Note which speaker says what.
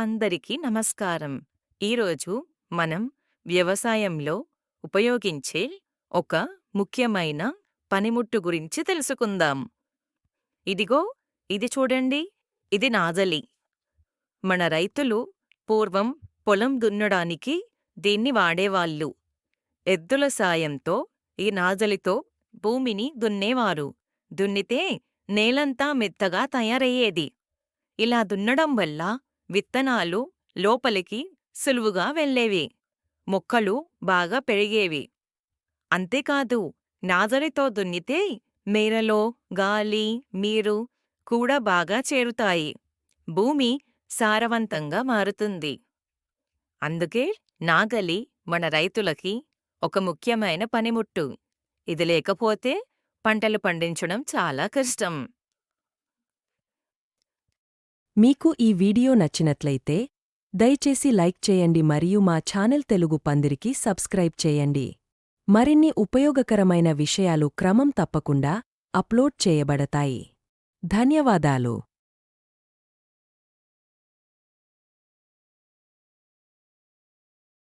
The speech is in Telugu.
Speaker 1: అందరికీ నమస్కారం. ఈరోజు మనం వ్యవసాయంలో ఉపయోగించే ఒక ముఖ్యమైన పనిముట్టు గురించి తెలుసుకుందాం. ఇదిగో ఇది చూడండి ఇది నాజలి మన రైతులు పూర్వం పొలం దున్నడానికి దీన్ని వాడేవాళ్ళు. ఎద్దుల సాయంతో ఈ నాజలితో భూమిని దున్నేవారు. దున్నితే నేలంతా మెత్తగా తయారయ్యేది. ఇలా దున్నడం వల్ల విత్తనాలు లోపలికి సులువుగా వెళ్ళేవి. మొక్కలు బాగా పెరిగేవి. అంతేకాదు నాగలితో దున్నితే మేరలో గాలి నీరు కూడా బాగా చేరుతాయి. భూమి సారవంతంగా మారుతుంది. అందుకే నాగలి మన రైతులకి ఒక ముఖ్యమైన పనిముట్టు. ఇది లేకపోతే పంటలు పండించడం చాలా కష్టం.
Speaker 2: మీకు ఈ వీడియో నచ్చినట్లయితే దయచేసి లైక్ చేయండి మరియు మా ఛానల్ తెలుగు పందిరికి సబ్స్క్రైబ్ చేయండి. మరిన్ని ఉపయోగకరమైన విషయాలు క్రమం తప్పకుండా అప్లోడ్ చేయబడతాయి. ధన్యవాదాలు.